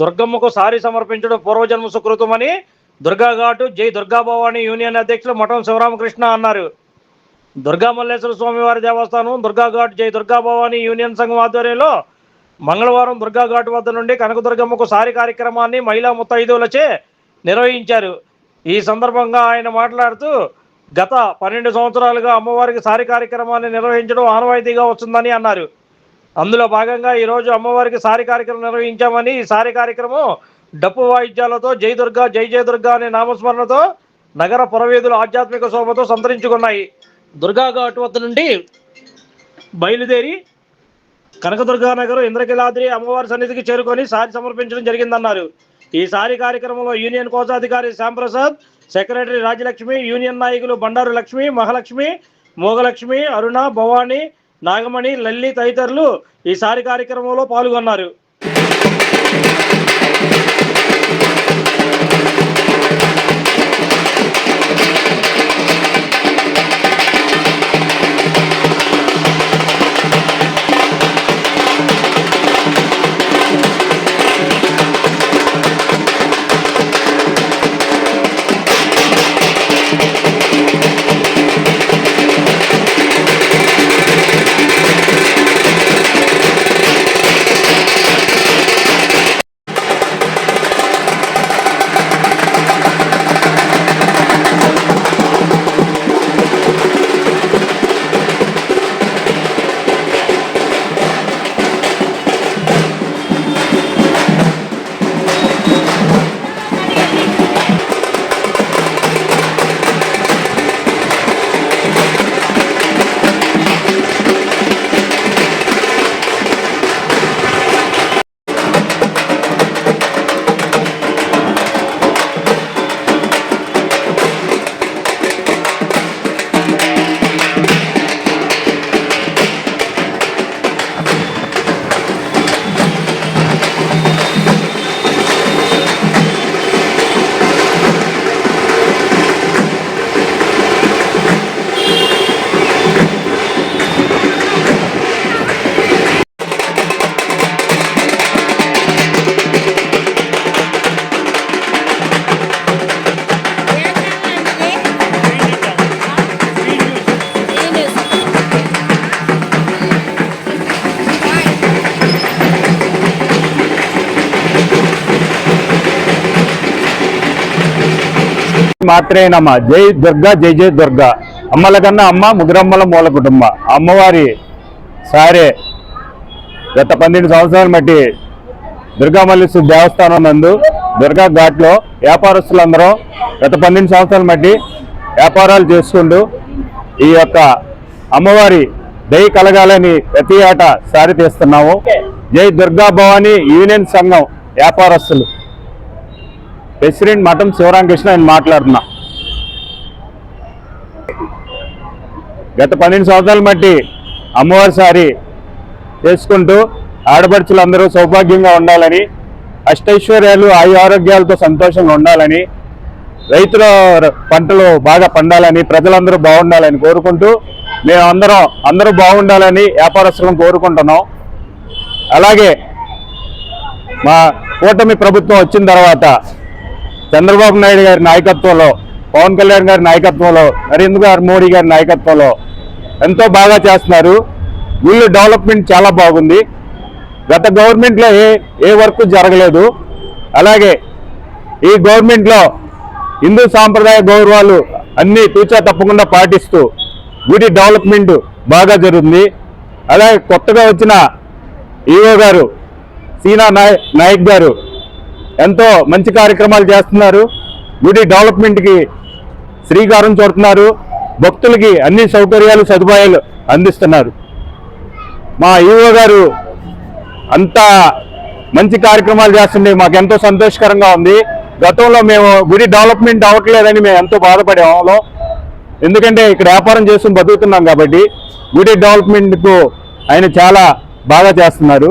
దుర్గమ్మకు సారి సమర్పించడం పూర్వజన్మ సుకృతమని దుర్గాఘాటు జై దుర్గాభవాని యూనియన్ అధ్యక్షులు మఠం శివరామకృష్ణ అన్నారు. దుర్గా మల్లేశ్వర స్వామివారి దేవస్థానం దుర్గాఘాట్ జై దుర్గాభవాని యూనియన్ సంఘం ఆధ్వర్యంలో మంగళవారం దుర్గాఘాట్ వద్ద నుండి కనకదుర్గమ్మకు సారి కార్యక్రమాన్ని మహిళా ముత్తైదువులచే నిర్వహించారు. ఈ సందర్భంగా ఆయన మాట్లాడుతూ గత పన్నెండు సంవత్సరాలుగా అమ్మవారికి సారి కార్యక్రమాన్ని నిర్వహించడం ఆనవాయితీగా వస్తుందని అన్నారు. అందులో భాగంగా ఈరోజు అమ్మవారికి సారి కార్యక్రమం నిర్వహించామని ఈ సారి కార్యక్రమం డప్పు వాయిద్యాలతో జై దుర్గా జై జయ దుర్గా అనే నామస్మరణతో నగర పురవేదులు ఆధ్యాత్మిక శోభతో సంతరించుకున్నాయి. దుర్గా ఘాట్ వద్ద నుండి బయలుదేరి కనకదుర్గా నగర్ ఇంద్రకిలాద్రి అమ్మవారి సన్నిధికి చేరుకొని సారి సమర్పించడం జరిగిందన్నారు. ఈ సారి కార్యక్రమంలో యూనియన్ కోశాధికారి శ్యాంప్రసాద్ సెక్రటరీ రాజలక్ష్మి యూనియన్ నాయకులు బండారు లక్ష్మి మహాలక్ష్మి మోగలక్ష్మి అరుణ భవాని నాగమణి లల్లి తదితరులు ఈ సారి కార్యక్రమంలో పాల్గొన్నారు. మాత్రేనమ్మ జై దుర్గా జై జై దుర్గా. అమ్మల కన్నా అమ్మ ముగ్గురమ్మల మూల కుటుంబ. అమ్మవారి సారే. గత పన్నెండు సంవత్సరాలు బట్టి దుర్గామల్లేశ్వర దేవస్థానం నందు దుర్గా ఘాట్లో వ్యాపారస్తులందరూ గత పన్నెండు సంవత్సరాలు బట్టి వ్యాపారాలు చేసుకుంటూ ఈ యొక్క అమ్మవారి దయ కలగాలని ప్రతి ఏటా సారి తీస్తున్నాము. జై దుర్గా భవాని యూనియన్ సంఘం వ్యాపారస్తులు. ప్రెసిడెంట్ మఠం శివరామకృష్ణ ఆయన మాట్లాడుతున్నా. గత పన్నెండు సంవత్సరాలు బట్టి అమ్మవారి సారి చేసుకుంటూ ఆడపడుచులందరూ సౌభాగ్యంగా ఉండాలని అష్టైశ్వర్యాలు ఆయు ఆరోగ్యాలతో సంతోషంగా ఉండాలని రైతుల పంటలు బాగా పండాలని ప్రజలందరూ బాగుండాలని కోరుకుంటూ మేము అందరం అందరూ బాగుండాలని వ్యాపారస్తులను కోరుకుంటున్నాం. అలాగే మా కూటమి ప్రభుత్వం వచ్చిన తర్వాత చంద్రబాబు నాయుడు గారి నాయకత్వంలో పవన్ కళ్యాణ్ గారి నాయకత్వంలో నరేంద్ర గారి మోడీ గారి నాయకత్వంలో ఎంతో బాగా చేస్తున్నారు. వీళ్ళు డెవలప్మెంట్ చాలా బాగుంది. గత గవర్నమెంట్లో ఏ ఏ వర్క్ జరగలేదు. అలాగే ఈ గవర్నమెంట్లో హిందూ సాంప్రదాయ గౌరవాలు అన్నీ తూచా తప్పకుండా పాటిస్తూ గుడి డెవలప్మెంట్ బాగా జరుగుతుంది. అలాగే కొత్తగా వచ్చిన ఈఓ గారు సీనా నాయక్ గారు ఎంతో మంచి కార్యక్రమాలు చేస్తున్నారు. గుడి డెవలప్మెంట్కి శ్రీకారం చూడుతున్నారు. భక్తులకి అన్ని సౌకర్యాలు సదుపాయాలు అందిస్తున్నారు. మా ఈవో గారు అంత మంచి కార్యక్రమాలు చేస్తుండే. మాకు ఎంతో సంతోషకరంగా ఉంది. గతంలో మేము గుడి డెవలప్మెంట్ అవ్వట్లేదని మేము ఎంతో బాధపడేవాళ్ళం ఎందుకంటే ఇక్కడ వ్యాపారం చేస్తూ బతుకుతున్నాం కాబట్టి గుడి డెవలప్మెంట్కు ఆయన చాలా బాగా చేస్తున్నారు.